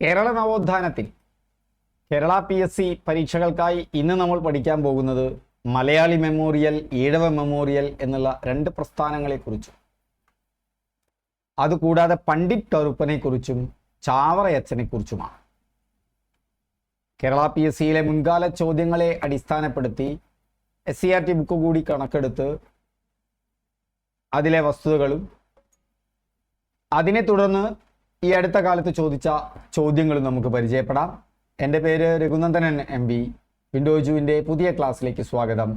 കേരള നവോത്ഥാനത്തിൽ Kerala P S C പരീക്ഷകൾക്കായി ഇന്ന് നമ്മൾ പഠിക്കാൻ പോകുന്നത് മലയാളി മെമ്മോറിയൽ ഈഴവ മെമ്മോറിയൽ എന്നുള്ള രണ്ട് പ്രസ്ഥാനങ്ങളെക്കുറിച്ചും അതുകൂടാതെ പണ്ഡിറ്റ് ടറുപ്പനെക്കുറിച്ചും ചാവറയച്ചനെക്കുറിച്ചുമാണ് കേരള പി എസ് സിയിലെ മുൻകാല ചോദ്യങ്ങളെ അടിസ്ഥാനപ്പെടുത്തി S C R T book കൂടി കണക്കെടുത്ത് അതിലെ വസ്തുതകളും അതിനെ തുടർന്ന് ഈ അടുത്ത കാലത്ത് ചോദിച്ച ചോദ്യങ്ങൾ നമുക്ക് പരിചയപ്പെടാം. എന്റെ പേര് രഘുനന്ദനൻ എം പി വിൻഡോജുവിന്റെ പുതിയ ക്ലാസ്സിലേക്ക് സ്വാഗതം.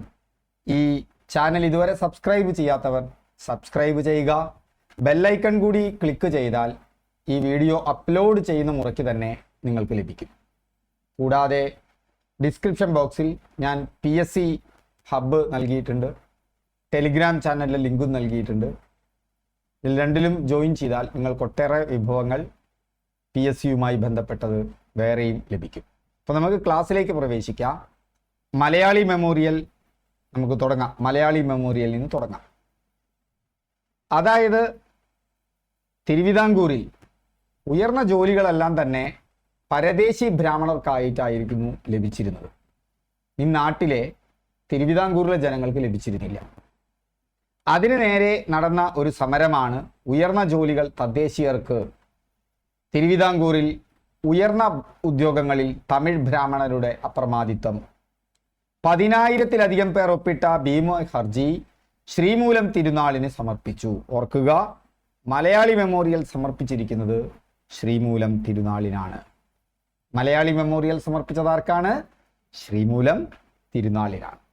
ഈ ചാനൽ ഇതുവരെ സബ്സ്ക്രൈബ് ചെയ്യാത്തവർ സബ്സ്ക്രൈബ് ചെയ്യുക. ബെല്ലൈക്കൺ കൂടി ക്ലിക്ക് ചെയ്താൽ ഈ വീഡിയോ അപ്ലോഡ് ചെയ്യുന്ന മുറയ്ക്ക് തന്നെ നിങ്ങൾക്ക് ലഭിക്കും. കൂടാതെ ഡിസ്ക്രിപ്ഷൻ ബോക്സിൽ ഞാൻ പി എസ് സി ഹബ്ബ് നൽകിയിട്ടുണ്ട്. ടെലിഗ്രാം ചാനലിലെ ലിങ്കും നൽകിയിട്ടുണ്ട്. ഇതിൽ രണ്ടിലും ജോയിൻ ചെയ്താൽ നിങ്ങൾക്ക് ഒട്ടേറെ വിഭവങ്ങൾ പി എസ് സിയുമായി ബന്ധപ്പെട്ടത് വേറെയും ലഭിക്കും. അപ്പോൾ നമുക്ക് ക്ലാസ്സിലേക്ക് പ്രവേശിക്കാം. മലയാളി മെമ്മോറിയൽ നമുക്ക് തുടങ്ങാം. മലയാളി മെമ്മോറിയൽ നിന്ന് തുടങ്ങാം. അതായത് തിരുവിതാംകൂറിൽ ഉയർന്ന ജോലികളെല്ലാം തന്നെ പരദേശി ബ്രാഹ്മണർക്കായിട്ടായിരിക്കുന്നു ലഭിച്ചിരുന്നത്. ഈ നാട്ടിലെ തിരുവിതാംകൂറിലെ ജനങ്ങൾക്ക് ലഭിച്ചിരുന്നില്ല. അതിനു നേരെ നടന്ന ഒരു സമരമാണ് ഉയർന്ന ജോലികൾ തദ്ദേശീയർക്ക്. തിരുവിതാംകൂറിൽ ഉയർന്ന ഉദ്യോഗങ്ങളിൽ തമിഴ് ബ്രാഹ്മണരുടെ അപ്രമാദിത്വം. പതിനായിരത്തിലധികം പേർ ഒപ്പിട്ട ഭീമ ഹർജി ശ്രീമൂലം തിരുനാളിന് സമർപ്പിച്ചു. ഓർക്കുക മലയാളി മെമ്മോറിയൽ സമർപ്പിച്ചിരിക്കുന്നത് ശ്രീമൂലം തിരുനാളിനാണ്. മലയാളി മെമ്മോറിയൽ സമർപ്പിച്ചത് ആർക്കാണ്? ശ്രീമൂലം തിരുനാളിനാണ്.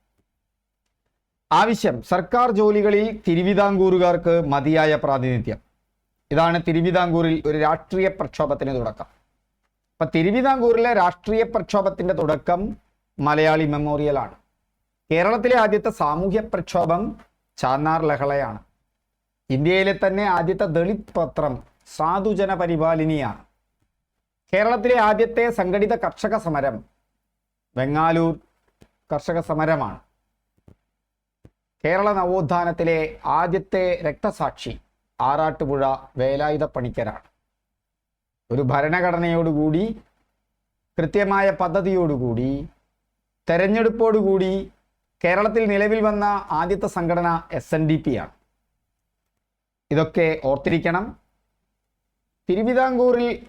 ആവശ്യം. സർക്കാർ ജോലികളിൽ തിരുവിതാംകൂറുകാർക്ക് മതിയായ പ്രാതിനിധ്യം. ഇതാണ് തിരുവിതാംകൂറിൽ ഒരു രാഷ്ട്രീയ പ്രക്ഷോഭത്തിന് തുടക്കം. അപ്പൊ തിരുവിതാംകൂറിലെ രാഷ്ട്രീയ പ്രക്ഷോഭത്തിന്റെ തുടക്കം മലയാളി മെമ്മോറിയലാണ് കേരളത്തിലെ ആദ്യത്തെ സാമൂഹ്യ പ്രക്ഷോഭം ചാന്നാർ ലഹളയാണ്. ഇന്ത്യയിലെ തന്നെ ആദ്യത്തെ ദളിത് പത്രം സാധുജന പരിപാലിനിയാണ് കേരളത്തിലെ ആദ്യത്തെ സംഘടിത കർഷക സമരം വെങ്ങാലൂർ കർഷക സമരമാണ്. കേരള നവോത്ഥാനത്തിലെ ആദ്യത്തെ രക്തസാക്ഷി ആറാട്ടുപുഴ വേലായുധ പണിക്കരാണ് ഒരു ഭരണഘടനയോടുകൂടി കൃത്യമായ പദ്ധതിയോടുകൂടി തെരഞ്ഞെടുപ്പോടുകൂടി കേരളത്തിൽ നിലവിൽ വന്ന ആദ്യത്തെ സംഘടന എസ് എൻ ഡി പി ആണ്. ഇതൊക്കെ ഓർത്തിരിക്കണം. തിരുവിതാംകൂറിൽ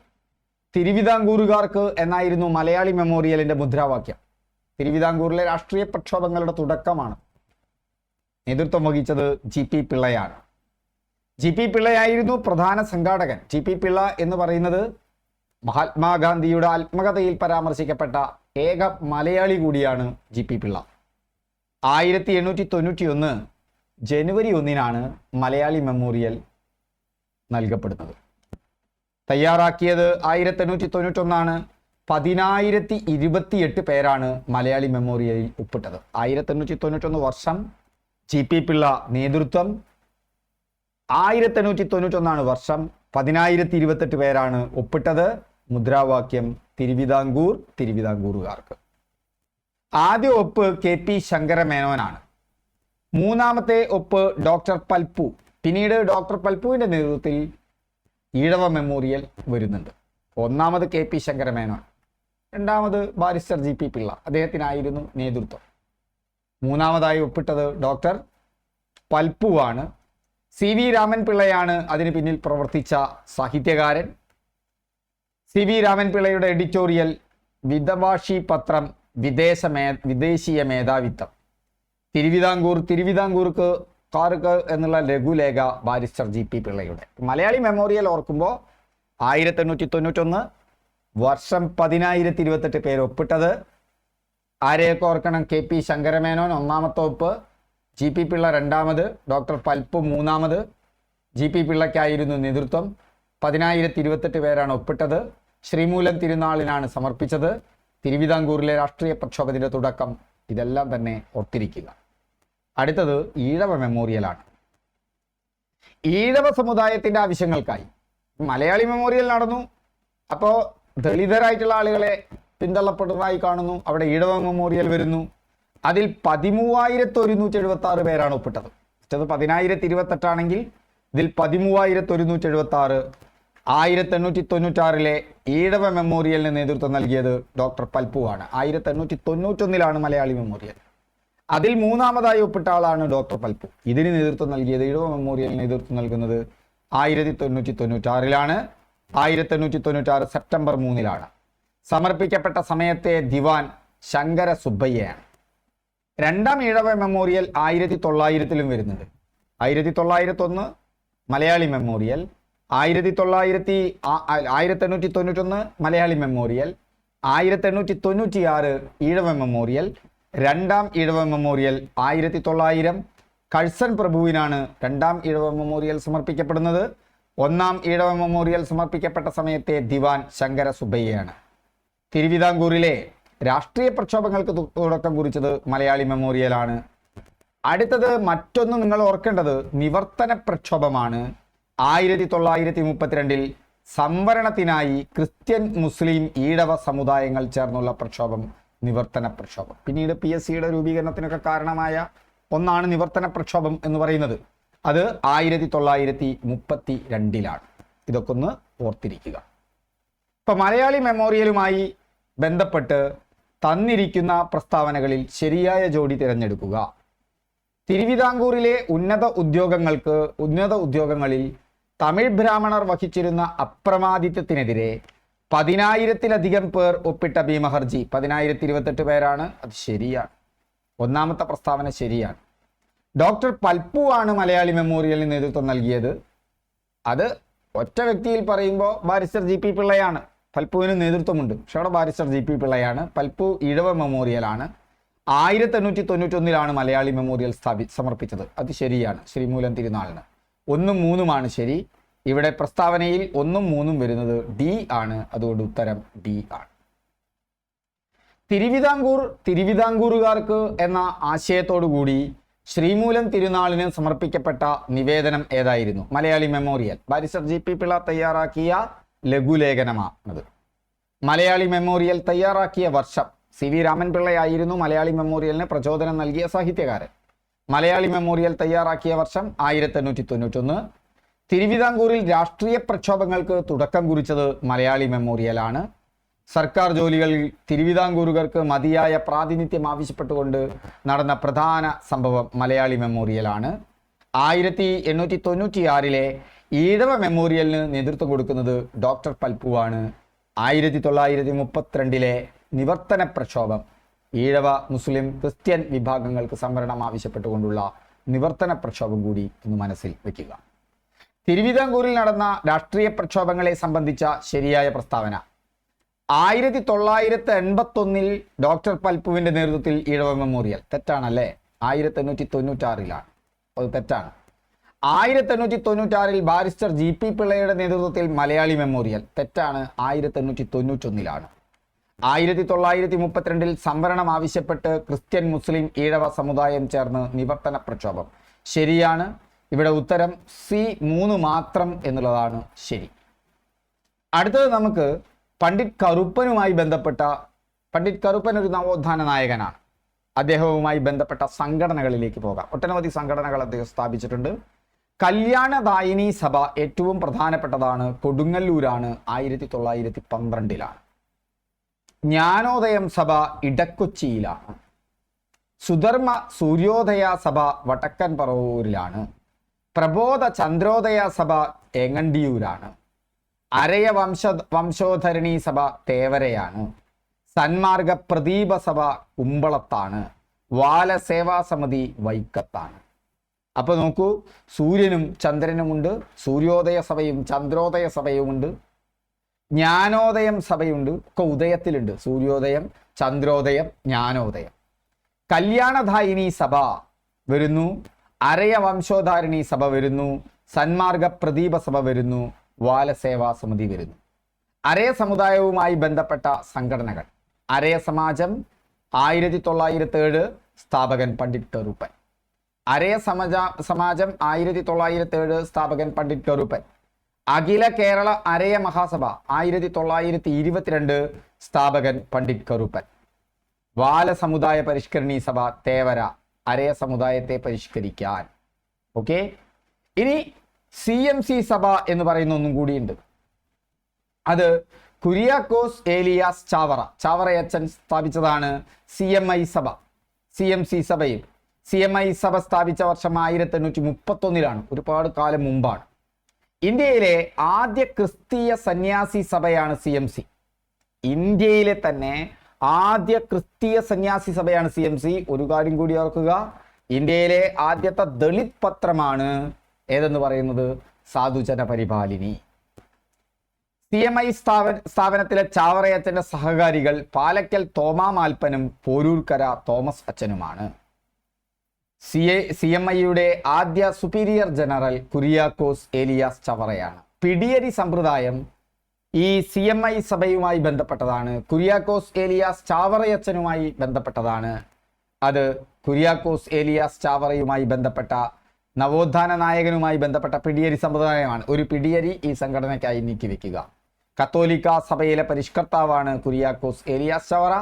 തിരുവിതാംകൂറുകാർക്ക് എന്നായിരുന്നു മലയാളി മെമ്മോറിയലിന്റെ മുദ്രാവാക്യം. തിരുവിതാംകൂറിലെ രാഷ്ട്രീയ പ്രക്ഷോഭങ്ങളുടെ തുടക്കമാണ്. നേതൃത്വം വഹിച്ചത് ജി പി പിള്ളയാണ്. ജി പി പിള്ളയായിരുന്നു പ്രധാന സംഘാടകൻ. ജി പി പിള്ള എന്ന് പറയുന്നത് മഹാത്മാഗാന്ധിയുടെ ആത്മകഥയിൽ പരാമർശിക്കപ്പെട്ട ഏക മലയാളി കൂടിയാണ് ജി പി പിള്ള. ആയിരത്തി എണ്ണൂറ്റി തൊണ്ണൂറ്റി ഒന്ന് ജനുവരി ഒന്നിനാണ് മലയാളി മെമ്മോറിയൽ നൽകപ്പെടുന്നത്. തയ്യാറാക്കിയത് ആയിരത്തി എണ്ണൂറ്റി തൊണ്ണൂറ്റൊന്നാണ് പതിനായിരത്തി ഇരുപത്തിയെട്ട് പേരാണ് മലയാളി മെമ്മോറിയലിൽ ഒപ്പിട്ടത് ആയിരത്തി എണ്ണൂറ്റി തൊണ്ണൂറ്റൊന്ന് വർഷം ജി പി പിള്ള നേതൃത്വം. ആയിരത്തി എണ്ണൂറ്റി തൊണ്ണൂറ്റൊന്നാണ് വർഷം. പതിനായിരത്തി ഇരുപത്തെട്ട് പേരാണ് ഒപ്പിട്ടത്. മുദ്രാവാക്യം തിരുവിതാംകൂർ തിരുവിതാംകൂറുകാർക്ക്. ആദ്യ ഒപ്പ് കെ പി ശങ്കരമേനോനാണ്. മൂന്നാമത്തെ ഒപ്പ് ഡോക്ടർ പൽപ്പു. പിന്നീട് ഡോക്ടർ പൽപ്പുവിന്റെ നേതൃത്വത്തിൽ ഈഴവ മെമ്മോറിയൽ വരുന്നുണ്ട്. ഒന്നാമത് കെ പി ശങ്കരമേനോൻ. രണ്ടാമത് ബാരിസ്റ്റർ ജി പി പിള്ള. അദ്ദേഹത്തിനായിരുന്നു നേതൃത്വം. മൂന്നാമതായി ഒപ്പിട്ടത് ഡോക്ടർ പൽപ്പുവാണ്. സി വി രാമൻ പിള്ളയാണ് അതിന് പിന്നിൽ പ്രവർത്തിച്ച സാഹിത്യകാരൻ. സി വി രാമൻ പിള്ളയുടെ എഡിറ്റോറിയൽ വിധഭാഷി പത്രം വിദേശ മേ വിദേശീയ മേധാവിത്വം. തിരുവിതാംകൂർ തിരുവിതാംകൂർക്ക് കാർക്ക് എന്നുള്ള ലഘുലേഖ ബാരിസ്റ്റർ ജി പി പിള്ളയുടെ. മലയാളി മെമ്മോറിയൽ ഓർക്കുമ്പോൾ ആയിരത്തി എണ്ണൂറ്റി തൊണ്ണൂറ്റൊന്ന് വർഷം പതിനായിരത്തി ഇരുപത്തെട്ട് പേര് ഒപ്പിട്ടത് ആരെയൊക്കെ ഓർക്കണം? കെ പി ശങ്കരമേനോൻ ഒന്നാമത്തെ ഒപ്പ് ജി പി പിള്ള രണ്ടാമത് ഡോക്ടർ പൽപ്പ് മൂന്നാമത് ജി പി പിള്ളയ്ക്കായിരുന്നു നേതൃത്വം. പതിനായിരത്തി ഇരുപത്തെട്ട് പേരാണ് ഒപ്പിട്ടത്. ശ്രീമൂലം തിരുനാളിനാണ് സമർപ്പിച്ചത്. തിരുവിതാംകൂറിലെ രാഷ്ട്രീയ പ്രക്ഷോഭത്തിന്റെ തുടക്കം ഇതെല്ലാം തന്നെ ഓർത്തിരിക്കുക. അടുത്തത് ഈഴവ മെമ്മോറിയലാണ് ഈഴവ സമുദായത്തിന്റെ ആവശ്യങ്ങൾക്കായി മലയാളി മെമ്മോറിയൽ നടന്നു. അപ്പോൾ ദളിതരായിട്ടുള്ള ആളുകളെ പിന്തള്ളപ്പെടുന്നതായി കാണുന്നു. അവിടെ ഈഴവ മെമ്മോറിയൽ വരുന്നു. അതിൽ പതിമൂവായിരത്തി ഒരുന്നൂറ്റി എഴുപത്തി ആറ് പേരാണ് ഒപ്പിട്ടത്. മറ്റത് പതിനായിരത്തി ഇരുപത്തെട്ടാണെങ്കിൽ ഇതിൽ പതിമൂവായിരത്തി ഒരുന്നൂറ്റി എഴുപത്തി ആറ് ആയിരത്തി എണ്ണൂറ്റി തൊണ്ണൂറ്റാറിലെ ഈഴവ മെമ്മോറിയലിന് നേതൃത്വം നൽകിയത് ഡോക്ടർ പൽപ്പുവാണ്. ആയിരത്തി എണ്ണൂറ്റി തൊണ്ണൂറ്റൊന്നിലാണ് മലയാളി മെമ്മോറിയൽ. അതിൽ മൂന്നാമതായി ഒപ്പിട്ട ആളാണ് ഡോക്ടർ പൽപ്പു. ഇതിന് നേതൃത്വം നൽകിയത് ഈഴവ മെമ്മോറിയലിന് നേതൃത്വം നൽകുന്നത് ആയിരത്തി തൊണ്ണൂറ്റി തൊണ്ണൂറ്റാറിലാണ് ആയിരത്തി എണ്ണൂറ്റി തൊണ്ണൂറ്റാറ് സെപ്റ്റംബർ മൂന്നിലാണ്. സമർപ്പിക്കപ്പെട്ട സമയത്തെ ദിവാൻ ശങ്കര സുബ്ബയ്യയാണ്. രണ്ടാം ഈഴവ മെമ്മോറിയൽ ആയിരത്തി തൊള്ളായിരത്തിലും വരുന്നുണ്ട്. ആയിരത്തി തൊള്ളായിരത്തി ഒന്ന് മലയാളി മെമ്മോറിയൽ ആയിരത്തി തൊള്ളായിരത്തി ആയിരത്തി എണ്ണൂറ്റി തൊണ്ണൂറ്റൊന്ന് മലയാളി മെമ്മോറിയൽ ആയിരത്തി എണ്ണൂറ്റി തൊണ്ണൂറ്റി ആറ് ഈഴവ മെമ്മോറിയൽ രണ്ടാം ഈഴവ മെമ്മോറിയൽ ആയിരത്തി തൊള്ളായിരം കഴ്സൺ പ്രഭുവിനാണ് രണ്ടാം ഈഴവ മെമ്മോറിയൽ സമർപ്പിക്കപ്പെടുന്നത്. ഒന്നാം ഈഴവ മെമ്മോറിയൽ സമർപ്പിക്കപ്പെട്ട സമയത്തെ ദിവാൻ ശങ്കര സുബ്ബയ്യയാണ്. തിരുവിതാംകൂറിലെ രാഷ്ട്രീയ പ്രക്ഷോഭങ്ങൾക്ക് തുടക്കം കുറിച്ചത് മലയാളി മെമ്മോറിയലാണ്. അടുത്തത് മറ്റൊന്ന് നിങ്ങൾ ഓർക്കേണ്ടത് നിവർത്തന പ്രക്ഷോഭമാണ്. ആയിരത്തി തൊള്ളായിരത്തി മുപ്പത്തിരണ്ടിൽ സംവരണത്തിനായി ക്രിസ്ത്യൻ മുസ്ലിം ഈഴവ സമുദായങ്ങൾ ചേർന്നുള്ള പ്രക്ഷോഭം നിവർത്തന പ്രക്ഷോഭം. പിന്നീട് പി എസ് സിയുടെ രൂപീകരണത്തിനൊക്കെ കാരണമായ ഒന്നാണ് നിവർത്തന പ്രക്ഷോഭം എന്ന് പറയുന്നത്. അത് ആയിരത്തി തൊള്ളായിരത്തി മുപ്പത്തി രണ്ടിലാണ് ഇതൊക്കെ ഒന്ന് ഓർത്തിരിക്കുക. ഇപ്പൊ മലയാളി മെമ്മോറിയലുമായി ബന്ധപ്പെട്ട് തന്നിരിക്കുന്ന പ്രസ്താവനകളിൽ ശരിയായ ജോഡി തിരഞ്ഞെടുക്കുക. തിരുവിതാംകൂറിലെ ഉന്നത ഉദ്യോഗങ്ങൾക്ക് ഉന്നത ഉദ്യോഗങ്ങളിൽ തമിഴ് ബ്രാഹ്മണർ വഹിച്ചിരുന്ന അപ്രമാദിത്വത്തിനെതിരെ പതിനായിരത്തിലധികം പേർ ഒപ്പിട്ട ഭീമഹർജി. പതിനായിരത്തി ഇരുപത്തെട്ട് പേരാണ്. അത് ശരിയാണ്. ഒന്നാമത്തെ പ്രസ്താവന ശരിയാണ്. ഡോക്ടർ പൽപ്പു ആണ് മലയാളി മെമ്മോറിയലിന് നേതൃത്വം നൽകിയത്. അത് ഒറ്റ വ്യക്തിയിൽ പറയുമ്പോൾ ബാരിസ്റ്റർ ജി പി പിള്ളയാണ്. പൽപ്പുവിന് നേതൃത്വമുണ്ട്. പക്ഷെ അവിടെ ബാരിസ്റ്റർ ജി പി പിള്ളയാണ്. പൽപ്പു ഇഴവ മെമ്മോറിയലാണ്. ആയിരത്തി എണ്ണൂറ്റി തൊണ്ണൂറ്റൊന്നിലാണ് മലയാളി മെമ്മോറിയൽ സ്ഥാപി സമർപ്പിച്ചത്. അത് ശരിയാണ്. ശ്രീമൂലം തിരുനാളിന്. ഒന്നും മൂന്നുമാണ് ശരി. ഇവിടെ പ്രസ്താവനയിൽ ഒന്നും മൂന്നും വരുന്നത് ഡി ആണ്. അതുകൊണ്ട് ഉത്തരം ഡി ആണ്. തിരുവിതാംകൂർ തിരുവിതാംകൂറുകാർക്ക് എന്ന ആശയത്തോടു കൂടി ശ്രീമൂലം തിരുനാളിന് സമർപ്പിക്കപ്പെട്ട നിവേദനം ഏതായിരുന്നു? Malayali memorial. Barrister G P Pillai തയ്യാറാക്കിയ ലഘുലേഖനമാണത്. മലയാളി മെമ്മോറിയൽ തയ്യാറാക്കിയ വർഷം സി വി രാമൻപിള്ളയായിരുന്നു മലയാളി മെമ്മോറിയലിന് പ്രചോദനം നൽകിയ സാഹിത്യകാരൻ. മലയാളി മെമ്മോറിയൽ തയ്യാറാക്കിയ വർഷം ആയിരത്തി എണ്ണൂറ്റി തൊണ്ണൂറ്റൊന്ന് തിരുവിതാംകൂറിൽ രാഷ്ട്രീയ പ്രക്ഷോഭങ്ങൾക്ക് തുടക്കം കുറിച്ചത് മലയാളി മെമ്മോറിയലാണ്. സർക്കാർ ജോലികളിൽ തിരുവിതാംകൂറുകാർക്ക് മതിയായ പ്രാതിനിധ്യം ആവശ്യപ്പെട്ടുകൊണ്ട് നടന്ന പ്രധാന സംഭവം മലയാളി മെമ്മോറിയലാണ്. ആയിരത്തി എണ്ണൂറ്റി തൊണ്ണൂറ്റിയാറിലെ ഈഴവ മെമ്മോറിയലിന് നേതൃത്വം കൊടുക്കുന്നത് ഡോക്ടർ പൽപ്പുവാണ്. ആയിരത്തി തൊള്ളായിരത്തി മുപ്പത്തിരണ്ടിലെ നിവർത്തന പ്രക്ഷോഭം. ഈഴവ മുസ്ലിം ക്രിസ്ത്യൻ വിഭാഗങ്ങൾക്ക് സംവരണം ആവശ്യപ്പെട്ടുകൊണ്ടുള്ള നിവർത്തന പ്രക്ഷോഭം കൂടി ഒന്ന് മനസ്സിൽ വയ്ക്കുക. തിരുവിതാംകൂറിൽ നടന്ന രാഷ്ട്രീയ പ്രക്ഷോഭങ്ങളെ സംബന്ധിച്ച ശരിയായ പ്രസ്താവന. ആയിരത്തി തൊള്ളായിരത്തി എൺപത്തി ഒന്നിൽ ഡോക്ടർ പൽപ്പുവിന്റെ നേതൃത്വത്തിൽ ഈഴവ മെമ്മോറിയൽ. തെറ്റാണല്ലേ? ആയിരത്തി എണ്ണൂറ്റി തൊണ്ണൂറ്റാറിലാണ് അത് തെറ്റാണ്. ആയിരത്തി എണ്ണൂറ്റി തൊണ്ണൂറ്റാറിൽ ബാരിസ്റ്റർ ജി പി പിള്ളയുടെ നേതൃത്വത്തിൽ മലയാളി മെമ്മോറിയൽ. തെറ്റാണ്. ആയിരത്തി എണ്ണൂറ്റി തൊണ്ണൂറ്റൊന്നിലാണ് ആയിരത്തി തൊള്ളായിരത്തി മുപ്പത്തിരണ്ടിൽ സംവരണം ആവശ്യപ്പെട്ട് ക്രിസ്ത്യൻ മുസ്ലിം ഈഴവ സമുദായം ചേർന്ന് നിവർത്തന പ്രക്ഷോഭം. ശരിയാണ്. ഇവിടെ ഉത്തരം സി മൂന്ന് മാത്രം എന്നുള്ളതാണ് ശരി. അടുത്തത് നമുക്ക് പണ്ഡിറ്റ് കറുപ്പനുമായി ബന്ധപ്പെട്ട പണ്ഡിറ്റ് കറുപ്പൻ ഒരു നവോത്ഥാന നായകനാണ്. അദ്ദേഹവുമായി ബന്ധപ്പെട്ട സംഘടനകളിലേക്ക് പോകാം. ഒട്ടനവധി സംഘടനകൾ അദ്ദേഹം സ്ഥാപിച്ചിട്ടുണ്ട്. കല്യാണദായിനി സഭ ഏറ്റവും പ്രധാനപ്പെട്ടതാണ് കൊടുങ്ങല്ലൂരാണ് ആയിരത്തി തൊള്ളായിരത്തി പന്ത്രണ്ടിലാണ് ജ്ഞാനോദയം സഭ ഇടക്കൊച്ചിയിലാണ്. സുധർമ്മ സൂര്യോദയ സഭ വടക്കൻ പറവൂരിലാണ്. പ്രബോധ ചന്ദ്രോദയ സഭ എങ്ങണ്ടിയൂരാണ് അരയ വംശ വംശോധരണി സഭ തേവരയാണ്. സന്മാർഗ പ്രദീപ സഭ കുമ്പളത്താണ്. വാലസേവാ സമിതി വൈക്കത്താണ്. അപ്പൊ നോക്കൂ സൂര്യനും ചന്ദ്രനുമുണ്ട് സൂര്യോദയ സഭയും ചന്ദ്രോദയ സഭയുമുണ്ട് ജ്ഞാനോദയം സഭയുണ്ട് ഒക്കെ ഉദയത്തിലുണ്ട് സൂര്യോദയം ചന്ദ്രോദയം ജ്ഞാനോദയം. കല്യാണധായിനി സഭ വരുന്നു അരയ വംശോധാരിണി സഭ വരുന്നു സന്മാർഗ പ്രദീപ സഭ വരുന്നു വാലസേവാ സമിതി വരുന്നു. അരയ സമുദായവുമായി ബന്ധപ്പെട്ട സംഘടനകൾ. അരയ സമാജം ആയിരത്തി തൊള്ളായിരത്തി ഏഴ് സ്ഥാപകൻ പണ്ഡിറ്റ് കറുപ്പൻ അരയ സമജ സമാജം ആയിരത്തി തൊള്ളായിരത്തി ഏഴ് സ്ഥാപകൻ പണ്ഡിറ്റ് കറുപ്പൻ അഖില കേരള അരയ മഹാസഭ ആയിരത്തി തൊള്ളായിരത്തി ഇരുപത്തിരണ്ട് സ്ഥാപകൻ പണ്ഡിറ്റ് കറുപ്പൻ വാല സമുദായ പരിഷ്കരണി സഭ തേവര അരയ സമുദായത്തെ പരിഷ്കരിക്കാൻ. ഓക്കെ? ഇനി സി എം സി സഭ എന്ന് പറയുന്ന ഒന്നും കൂടിയുണ്ട്. അത് കുര്യാക്കോസ് ഏലിയാസ് ചാവറ. ചാവറയച്ചൻ സ്ഥാപിച്ചതാണ് സി എം ഐ സഭ. സി എം സി സഭയിൽ സി എം ഐ സഭ സ്ഥാപിച്ച വർഷം ആയിരത്തി എണ്ണൂറ്റി മുപ്പത്തൊന്നിലാണ് ഒരുപാട് കാലം മുമ്പാണ്. ഇന്ത്യയിലെ ആദ്യ ക്രിസ്തീയ സന്യാസി സഭയാണ് സി എം സി. ഇന്ത്യയിലെ തന്നെ ആദ്യ ക്രിസ്തീയ സന്യാസി സഭയാണ് സി എം സി. ഒരു കാര്യം കൂടി ഓർക്കുക. ഇന്ത്യയിലെ ആദ്യത്തെ ദളിത് പത്രമാണ് ഏതെന്ന് പറയുന്നത്? സാധുജന പരിപാലിനി സി എം ഐ സ്ഥാപന സ്ഥാപനത്തിലെ ചാവറയച്ചന്റെ സഹകാരികൾ പാലക്കൽ തോമാ മാൽപ്പനും പോരൂർക്കര തോമസ് അച്ഛനുമാണ്. സി എ സി എം ഐയുടെ ആദ്യ സുപ്പീരിയർ ജനറൽ കുര്യാക്കോസ് ഏലിയാസ് ചവറയാണ്. പിടിയരി സമ്പ്രദായം ഈ സി എം ഐ സഭയുമായി ബന്ധപ്പെട്ടതാണ്. കുര്യാക്കോസ് ഏലിയാസ് ചാവറയച്ചനുമായി ബന്ധപ്പെട്ടതാണ്. അത് കുര്യാക്കോസ് ഏലിയാസ് ചാവറയുമായി ബന്ധപ്പെട്ട നവോത്ഥാന നായകനുമായി ബന്ധപ്പെട്ട പിടിയരി സമ്പ്രദായമാണ്. ഒരു പിടിയരി ഈ സംഘടനയ്ക്കായി നീക്കിവെക്കുക. കത്തോലിക്ക സഭയിലെ പരിഷ്കർത്താവാണ് കുര്യാക്കോസ് ഏലിയാസ് ചവറ.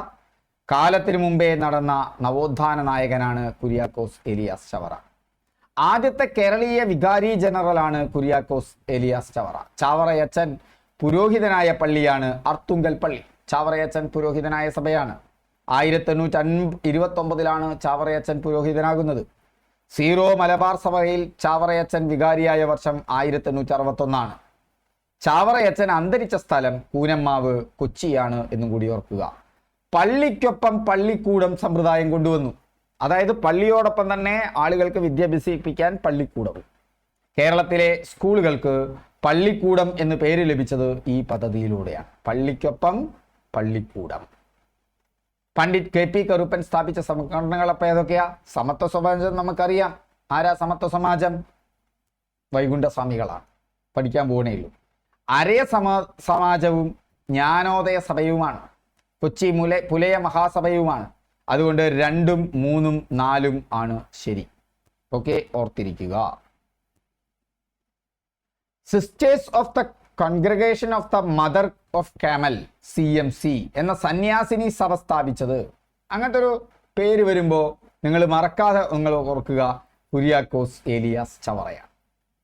കാലത്തിനു മുമ്പേ നടന്ന നവോത്ഥാന നായകനാണ് കുര്യാക്കോസ് എലിയാസ് ചവറ. ആദ്യത്തെ കേരളീയ വികാരി ജനറലാണ് കുര്യാക്കോസ് എലിയാസ് ചവറ. ചാവറയച്ചൻ പുരോഹിതനായ പള്ളിയാണ് അർത്തുങ്കൽ പള്ളി. ചാവറയച്ചൻ പുരോഹിതനായ സഭയാണ്. ആയിരത്തി എണ്ണൂറ്റി അൻപ ഇരുപത്തൊമ്പതിലാണ് ചാവറയച്ചൻ പുരോഹിതനാകുന്നത്. സീറോ മലബാർ സഭയിൽ ചാവറയച്ചൻ വികാരിയായ വർഷം ആയിരത്തി എണ്ണൂറ്റി അറുപത്തൊന്നാണ് ചാവറയച്ചൻ അന്തരിച്ച സ്ഥലം കൂനമ്മാവ് കൊച്ചിയാണ് എന്നും കൂടി ഓർക്കുക. പള്ളിക്കൊപ്പം പള്ളിക്കൂടം സമ്പ്രദായം കൊണ്ടുവന്നു. അതായത് പള്ളിയോടൊപ്പം തന്നെ ആളുകൾക്ക് വിദ്യാഭ്യസിപ്പിക്കാൻ പള്ളിക്കൂടവും. കേരളത്തിലെ സ്കൂളുകൾക്ക് പള്ളിക്കൂടം എന്ന് പേര് ലഭിച്ചത് ഈ പദ്ധതിയിലൂടെയാണ്. പള്ളിക്കൊപ്പം പള്ളിക്കൂടം. പണ്ഡിറ്റ് കെ പി കറുപ്പൻ സ്ഥാപിച്ച സംഘടനകളപ്പോൾ ഏതൊക്കെയാ? സമത്വ സമാജം നമുക്കറിയാം. ആരാ സമത്വ സമാജം? വൈകുണ്ഠ സ്വാമികളാണ് പഠിക്കാൻ പോകണേ ഉള്ളൂ. അരയ സമ സമാജവും ജ്ഞാനോദയ സഭയുമാണ്. കൊച്ചി മുല പുലയ മഹാസഭയുമാണ്. അതുകൊണ്ട് രണ്ടും മൂന്നും നാലും ആണ് ശരി. ഓക്കെ ഓർത്തിരിക്കുക. Sisters of the congregation of the mother of Carmel C M C എന്ന സന്യാസിനി സഭ സ്ഥാപിച്ചത്. അങ്ങനത്തെ ഒരു പേര് വരുമ്പോൾ നിങ്ങൾ മറക്കാതെ നിങ്ങൾ ഓർക്കുക. കുര്യാക്കോസ് ഏലിയാസ് ചവറയാണ്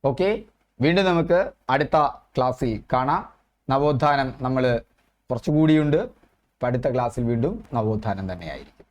ഓക്കെ വീണ്ടും നമുക്ക് അടുത്ത ക്ലാസ്സിൽ കാണാം. നവോത്ഥാനം നമ്മൾ കുറച്ചുകൂടിയുണ്ട്. അടുത്ത ക്ലാസ്സിൽ വീണ്ടും നവോത്ഥാനം തന്നെയായിരിക്കും.